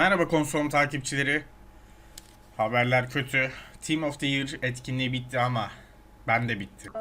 Merhaba konsolum takipçileri. Haberler kötü. Team of the Year etkinliği bitti ama ben de bittim.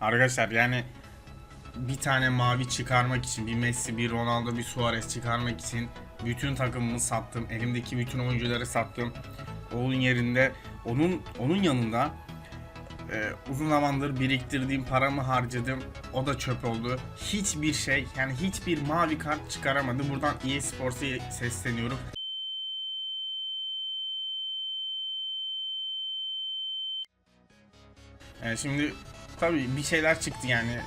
Arkadaşlar yani bir tane mavi çıkarmak için bir Messi, bir Ronaldo, bir Suarez çıkarmak için bütün takımımı sattım. Elimdeki bütün oyuncuları sattım. Onun yerinde onun onun yanında e, uzun zamandır biriktirdiğim paramı harcadım. O da çöp oldu. Hiçbir şey yani hiçbir mavi kart çıkaramadı. Buradan EA Sports'a sesleniyorum. Yani şimdi tabii bir şeyler çıktı yani.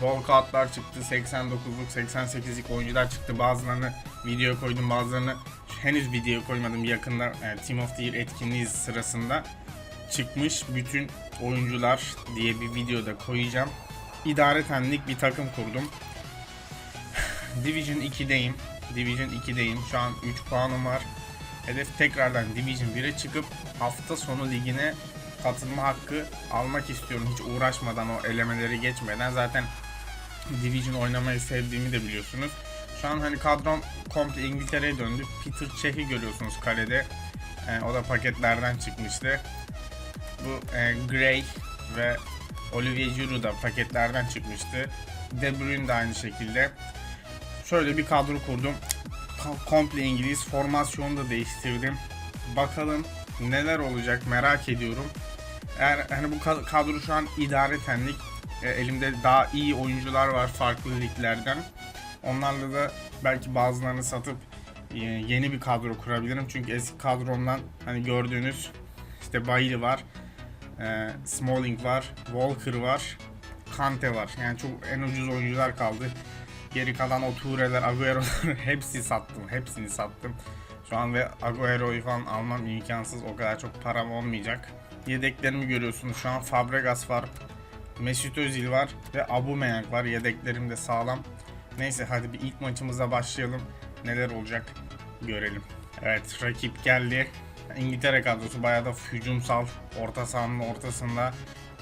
Bol kağıtlar çıktı. 89'luk, 88'lik oyuncular çıktı. Bazılarını video koydum, bazılarını henüz video koymadım. Yakında e, Team of the Year etkinliği sırasında çıkmış bütün oyuncular diye bir videoda koyacağım. İdaretenlik bir takım kurdum. Division 2'deyim. Division 2'deyim. Şu an 3 puanım var. Hedef tekrardan Division 1'e çıkıp hafta sonu ligine katılma hakkı almak istiyorum. Hiç uğraşmadan o elemeleri geçmeden zaten Division oynamayı sevdiğimi de biliyorsunuz. Şu an hani kadrom komple İngiltere'ye döndü. Peter Cech'i görüyorsunuz kalede. E, o da paketlerden çıkmıştı. Bu e, Gray ve Olivier Giroud da paketlerden çıkmıştı. De Bruyne de aynı şekilde. Şöyle bir kadro kurdum. Komple İngiliz formasyonu da değiştirdim. Bakalım neler olacak merak ediyorum. Eğer hani bu ka- kadro şu an idaretenlik e, elimde daha iyi oyuncular var farklı liglerden. Onlarla da belki bazılarını satıp e, yeni bir kadro kurabilirim. Çünkü eski kadromdan hani gördüğünüz işte Bailey var, e, Smalling var, Walker var, Kante var. Yani çok en ucuz oyuncular kaldı. Geri kalan o Toure'ler, Agüero'lar hepsi sattım. Hepsini sattım. Şu an ve Agüero'yu falan almam imkansız. O kadar çok param olmayacak. Yedeklerimi görüyorsunuz. Şu an Fabregas var. Mesut Özil var ve Aubameyang var. Yedeklerim de sağlam. Neyse hadi bir ilk maçımıza başlayalım. Neler olacak görelim. Evet rakip geldi. İngiltere kadrosu bayağı da hücumsal. Orta sahanın ortasında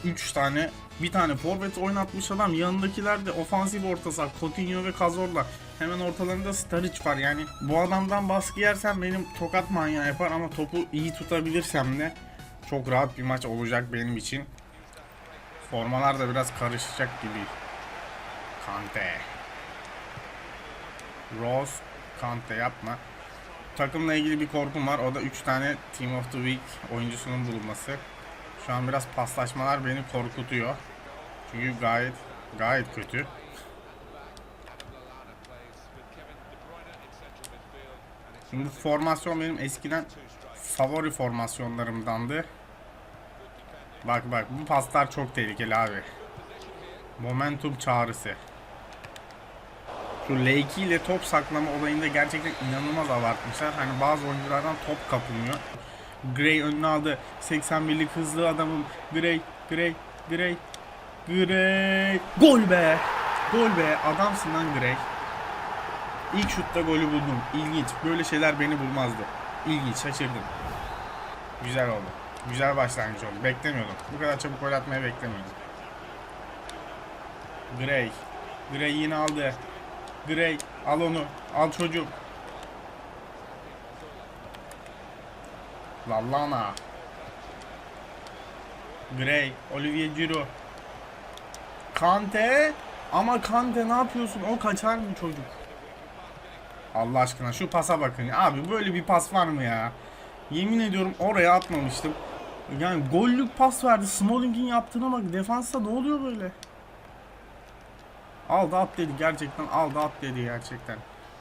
3 tane bir tane forvet oynatmış adam. Yanındakiler de ofansif orta saha. Coutinho ve Cazorla. Hemen ortalarında Sturridge var. Yani bu adamdan baskı yersem benim tokat manyağı yapar ama topu iyi tutabilirsem de çok rahat bir maç olacak benim için. Formalar da biraz karışacak gibi. Kante. Rose. Kante yapma. Takımla ilgili bir korkum var. O da 3 tane Team of the Week oyuncusunun bulunması. Şu an biraz paslaşmalar beni korkutuyor. Çünkü gayet gayet kötü. Şimdi formasyon benim eskiden favori formasyonlarımdandı. Bak bak bu paslar çok tehlikeli abi. Momentum çağrısı. Şu L2 ile top saklama olayında gerçekten inanılmaz abartmışlar. Hani bazı oyunculardan top kapılmıyor. Gray önüne aldı. 81'lik hızlı adamım. Gray, Gray, Gray, Gray. Gol be! Gol be! Adamsın lan Gray. İlk şutta golü buldum. İlginç. Böyle şeyler beni bulmazdı. İlginç. Şaşırdım. Güzel oldu. Güzel başlangıç oldu. Beklemiyordum. Bu kadar çabuk gol atmayı beklemiyordum. Gray. Gray yine aldı. Gray al onu. Al çocuğum. Lallana. Gray. Olivier Giroud. Kante. Ama Kante ne yapıyorsun? O kaçar mı çocuk? Allah aşkına şu pasa bakın. Abi böyle bir pas var mı ya? Yemin ediyorum oraya atmamıştım. Yani gollük pas verdi. Smalling'in yaptığına bak. Defansta ne oluyor böyle? Aldı at dedi. Gerçekten aldı at dedi gerçekten.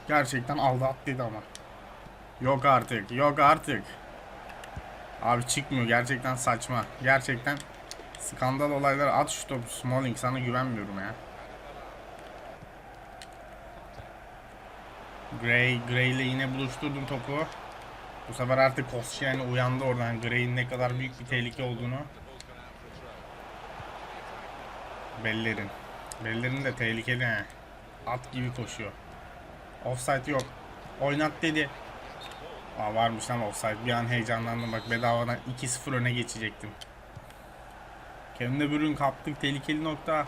Gerçekten aldı at dedi ama. Yok artık. Yok artık. Abi çıkmıyor. Gerçekten saçma. Gerçekten skandal olaylar. At şu topu Smalling. Sana güvenmiyorum ya. Gray, Gray ile yine buluşturdum topu. Bu sefer artık Koscielny uyandı oradan. Gray'in ne kadar büyük bir tehlike olduğunu. Bellerin. Bellerin de tehlikeli he. At gibi koşuyor. Offside yok. Oynat dedi. Aa varmış ama offside. Bir an heyecanlandım bak bedavadan 2-0 öne geçecektim. Kevin De Bruyne kaptık tehlikeli nokta.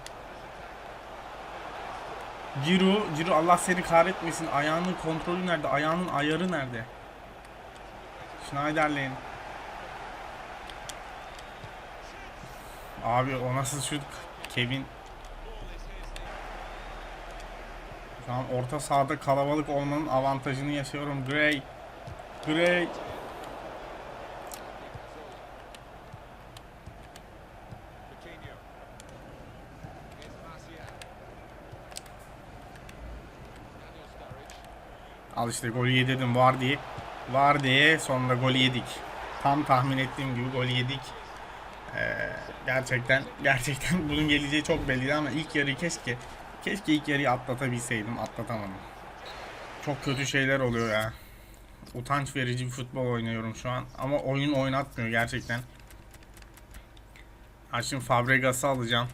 Ciro, Ciro Allah seni kahretmesin. Ayağının kontrolü nerede? Ayağının ayarı nerede? Schneiderlin. Abi o nasıl şut? Kevin. Şu an orta sahada kalabalık olmanın avantajını yaşıyorum. Gray. Gray. Al işte golü yedirdim var diye. Var diye sonra golü yedik. Tam tahmin ettiğim gibi golü yedik. Ee, gerçekten gerçekten bunun geleceği çok belliydi ama ilk yarıyı keşke keşke ilk yarıyı atlatabilseydim atlatamadım. Çok kötü şeyler oluyor ya. Utanç verici bir futbol oynuyorum şu an ama oyun oynatmıyor gerçekten. Ha şimdi Fabregas'ı alacağım.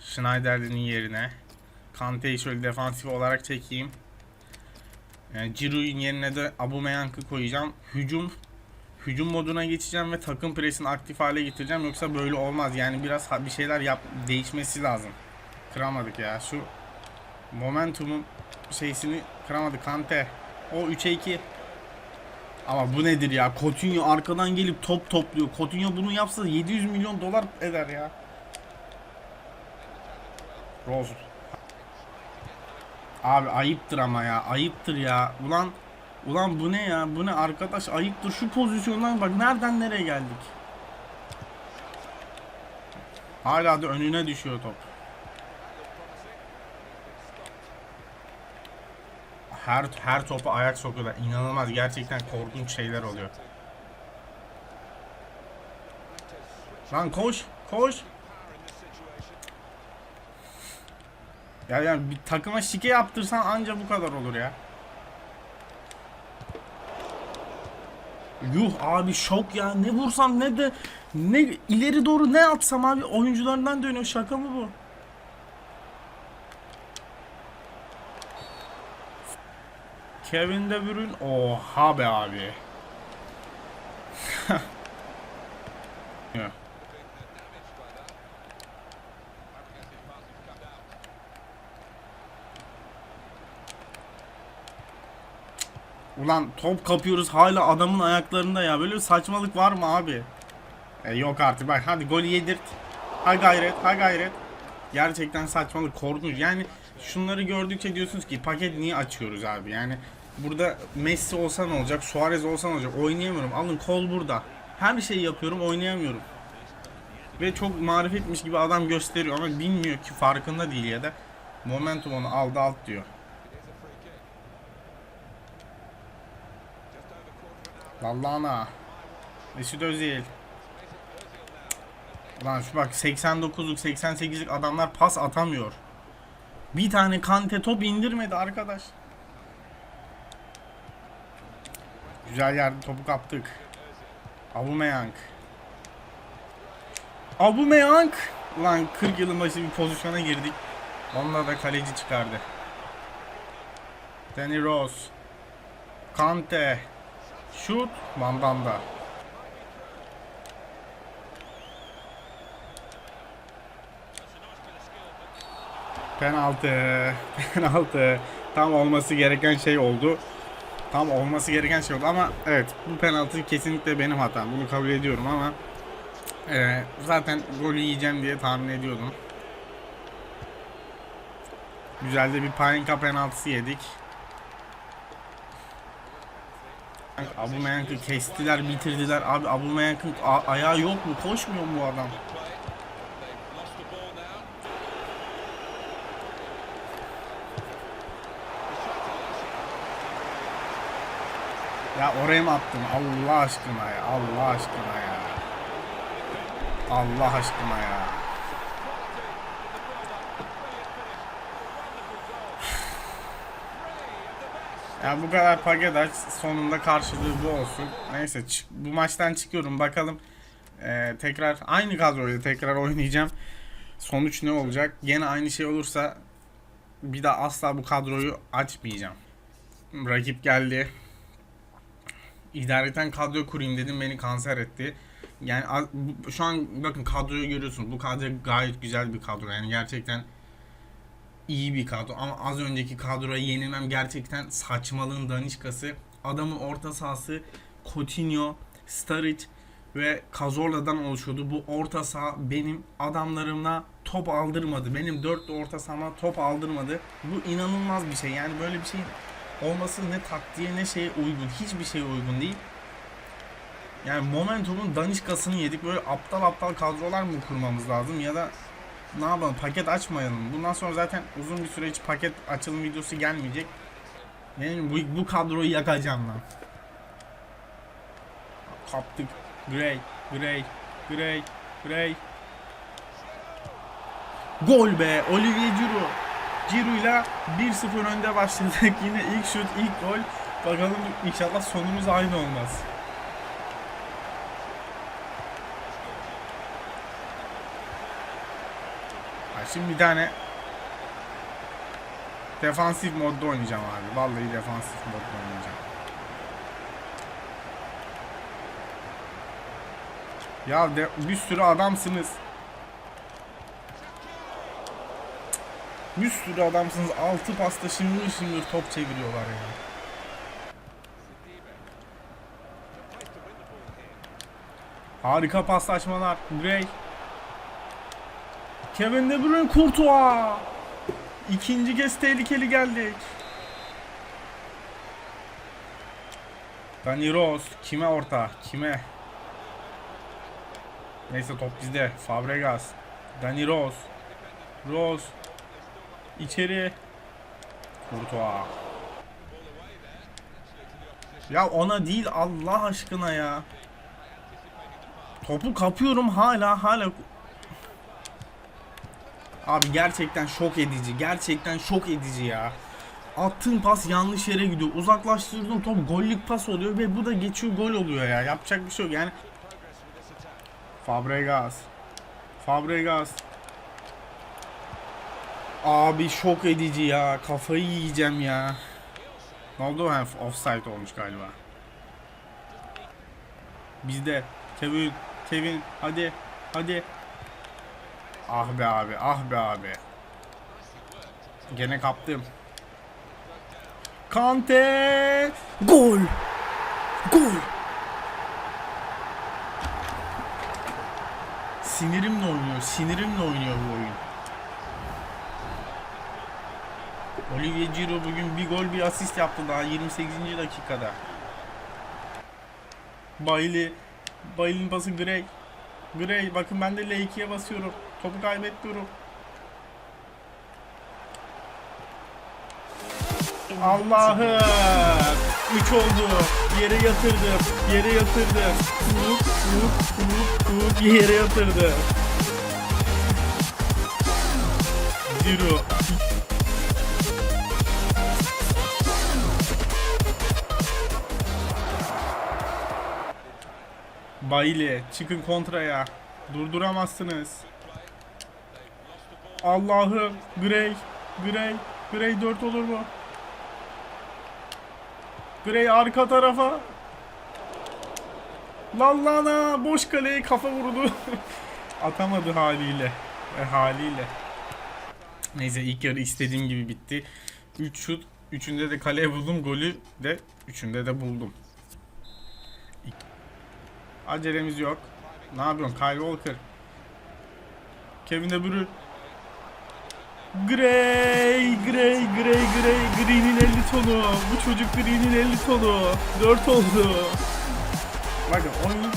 Schneiderlin'in yerine. Kante'yi şöyle defansif olarak çekeyim. Yani Giroud'un yerine de Aubameyang'ı koyacağım. Hücum hücum moduna geçeceğim ve takım presini aktif hale getireceğim. Yoksa böyle olmaz. Yani biraz bir şeyler yap değişmesi lazım. Kıramadık ya. Şu momentumun şeysini kıramadık. Kante. O 3'e 2. Ama bu nedir ya? Coutinho arkadan gelip top topluyor. Coutinho bunu yapsa 700 milyon dolar eder ya. Rose. Abi ayıptır ama ya. Ayıptır ya. Ulan ulan bu ne ya? Bu ne arkadaş? Ayıptır şu pozisyondan bak nereden nereye geldik? Hala da önüne düşüyor top. Her her topa ayak sokuyorlar. İnanılmaz gerçekten korkunç şeyler oluyor. Lan koş, koş. Ya yani bir takıma şike yaptırsan anca bu kadar olur ya. Yuh abi şok ya. Ne vursam ne de ne ileri doğru ne atsam abi oyuncularından dönüyor. Şaka mı bu? Kevin De Bruyne oha be abi. Ya. Ulan top kapıyoruz hala adamın ayaklarında ya. Böyle bir saçmalık var mı abi? E, yok artık bak hadi golü yedirt. Ha gayret ha gayret. Gerçekten saçmalık korkunç. Yani şunları gördükçe diyorsunuz ki paket niye açıyoruz abi? Yani burada Messi olsa ne olacak? Suarez olsa ne olacak? Oynayamıyorum. Alın kol burada. Her şeyi yapıyorum oynayamıyorum. Ve çok marifetmiş gibi adam gösteriyor ama bilmiyor ki farkında değil ya da momentum onu aldı alt diyor. Lallana. Mesut Özil. Lan şu bak 89'luk 88'lik adamlar pas atamıyor. Bir tane Kante top indirmedi arkadaş. Güzel yerde topu kaptık. Aubameyang. Aubameyang. Ulan 40 yılın başı bir pozisyona girdik. Onunla da kaleci çıkardı. Danny Rose. Kante. Şut Mandanda. Penaltı. Penaltı. Tam olması gereken şey oldu. Tam olması gereken şey oldu ama evet bu penaltı kesinlikle benim hatam. Bunu kabul ediyorum ama e, zaten golü yiyeceğim diye tahmin ediyordum. Güzel de bir Palinka penaltısı yedik. Aubameyang'ı kestiler, bitirdiler. Abi Aubameyang'ın a- ayağı yok mu? Koşmuyor mu bu adam? Ya oraya mı attın? Allah aşkına ya. Allah aşkına ya. Allah aşkına ya. Yani bu kadar paket sonunda karşılığı bu olsun. Neyse bu maçtan çıkıyorum bakalım. Ee, tekrar aynı kadroyla tekrar oynayacağım. Sonuç ne olacak? Gene aynı şey olursa bir daha asla bu kadroyu açmayacağım. Rakip geldi. İdareten kadro kurayım dedim beni kanser etti. Yani şu an bakın kadroyu görüyorsunuz. Bu kadro gayet güzel bir kadro. Yani gerçekten iyi bir kadro. Ama az önceki kadroya yenilmem gerçekten saçmalığın danışkası. Adamın orta sahası Coutinho, Sturridge ve Cazorla'dan oluşuyordu. Bu orta saha benim adamlarımla top aldırmadı. Benim dörtlü orta sahama top aldırmadı. Bu inanılmaz bir şey. Yani böyle bir şey olması ne taktiğe ne şeye uygun. Hiçbir şeye uygun değil. Yani Momentum'un danışkasını yedik. Böyle aptal aptal kadrolar mı kurmamız lazım ya da ne yapalım paket açmayalım. Bundan sonra zaten uzun bir süre hiç paket açılım videosu gelmeyecek. Benim bu, bu kadroyu yakacağım lan. Kaptık. Gray, Gray, Gray, Gray. Gol be Olivier Giroud. Giroud'la 1-0 önde başladık. Yine ilk şut, ilk gol. Bakalım inşallah sonumuz aynı olmaz. Şimdi bir tane defansif modda oynayacağım abi. Vallahi defansif modda oynayacağım. Ya de, bir sürü adamsınız. Bir sürü adamsınız. Altı pasta şıngır şıngır top çeviriyorlar ya. Harika paslaşmalar. Gray. Kevin De Bruyne Courtois. İkinci kez tehlikeli geldik. Dani Rose kime orta? Kime? Neyse top bizde. Fabregas. Dani Rose. Rose. İçeri. Courtois. Ya ona değil Allah aşkına ya. Topu kapıyorum hala hala Abi gerçekten şok edici. Gerçekten şok edici ya. Attığın pas yanlış yere gidiyor. Uzaklaştırdığın top gollük pas oluyor ve bu da geçiyor gol oluyor ya. Yapacak bir şey yok yani. Fabregas. Fabregas. Abi şok edici ya. Kafayı yiyeceğim ya. Ne oldu? Ha, offside olmuş galiba. Bizde. Kevin. Kevin. Hadi. Hadi. Ah be abi, ah be abi. Gene kaptım. Kante! Gol! Gol! Sinirimle oynuyor, sinirimle oynuyor bu oyun. Olivier Giroud bugün bir gol bir asist yaptı daha 28. dakikada. Bailey, Bailey'nin pası Gray. Gray bakın ben de L2'ye basıyorum. Topu kaybetmiyorum. Allah'ım. 3 oldu. Yere yatırdım. Yere yatırdım. Hop hop hop hop yere yatırdım. Zero. Bailey çıkın kontraya. Durduramazsınız. Allah'ım. Gray. Gray. Gray 4 olur mu? Gray arka tarafa. Lallana boş kaleye kafa vurdu. Atamadı haliyle. E, haliyle. Neyse ilk yarı istediğim gibi bitti. 3 şut. Üçünde de kaleye buldum. Golü de üçünde de buldum. Acelemiz yok. Ne yapıyorsun Kyle Walker? Kevin De Bruyne. Gray, Gray, Gray, Gray, Green'in 50 tonu. Bu çocuk Green'in 50 tonu. 4 oldu. Bakın oyun,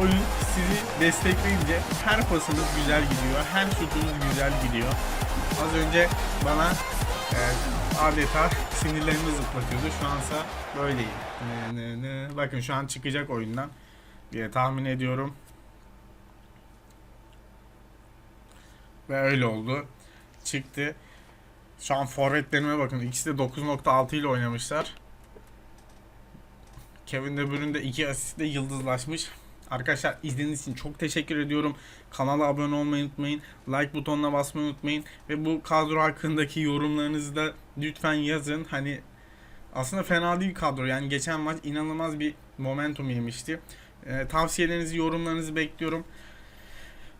oyun sizi destekleyince her pasınız güzel gidiyor. Her şutunuz güzel gidiyor. Az önce bana e, adeta sinirlerimi zıplatıyordu. Şu ansa böyleyim. Ne, ne, ne. Bakın şu an çıkacak oyundan diye tahmin ediyorum. Ve öyle oldu. Çıktı. Şu an forvetlerime bakın. İkisi de 9.6 ile oynamışlar. Kevin De Bruyne de 2 asistle yıldızlaşmış. Arkadaşlar izlediğiniz için çok teşekkür ediyorum. Kanala abone olmayı unutmayın. Like butonuna basmayı unutmayın. Ve bu kadro hakkındaki yorumlarınızı da lütfen yazın. Hani aslında fena değil kadro. Yani geçen maç inanılmaz bir momentum yemişti. Ee, tavsiyelerinizi, yorumlarınızı bekliyorum.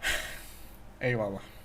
Eyvallah.